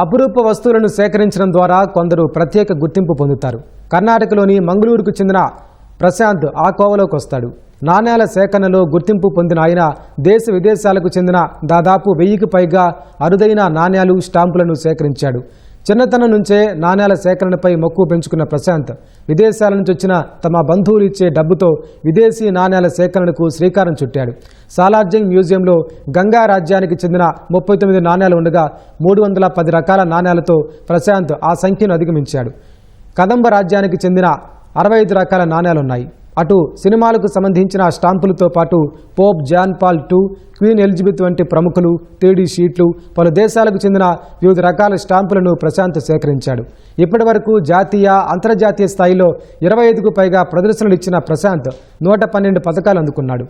అపురూప వస్తువులను సేకరించడం ద్వారా కొందరు ప్రత్యేక గుర్తింపు పొందుతారు. కర్ణాటకలోని మంగళూరుకు చెందిన ప్రశాంత్ ఆ కోవలోకి వస్తాడు. నాణేల సేకరణలో గుర్తింపు పొందిన ఆయన దేశ విదేశాలకు చెందిన దాదాపు వెయ్యికి పైగా అరుదైన నాణేలు స్టాంపులను సేకరించాడు. చిన్నతనం నుంచే నాణేల సేకరణపై మక్కువ పెంచుకున్న ప్రశాంత్ విదేశాల నుంచి వచ్చిన తమ బంధువులు ఇచ్చే డబ్బుతో విదేశీ నాణేల సేకరణకు శ్రీకారం చుట్టాడు. సాలార్జంగ్ మ్యూజియంలో గంగా రాజ్యానికి చెందిన ముప్పై తొమ్మిది నాణేలు ఉండగా మూడు వందల పది రకాల నాణ్యాలతో ప్రశాంత్ ఆ సంఖ్యను అధిగమించాడు. కదంబ రాజ్యానికి చెందిన అరవై ఐదు రకాల నాణ్యాలున్నాయి అటు సినిమాలకు సంబంధించిన స్టాంపులతో పాటు Pope John Paul two queen Elizabeth వంటి ప్రముఖులు త్రీడీ షీట్లు పలు దేశాలకు చెందిన వివిధ రకాల స్టాంపులను ప్రశాంత్ సేకరించాడు. ఇప్పటి వరకు జాతీయ అంతర్జాతీయ స్థాయిలో ఇరవై ఐదుకు పైగా ప్రదర్శనలు ఇచ్చిన ప్రశాంత్ నూట పన్నెండు పథకాలు అందుకున్నాడు.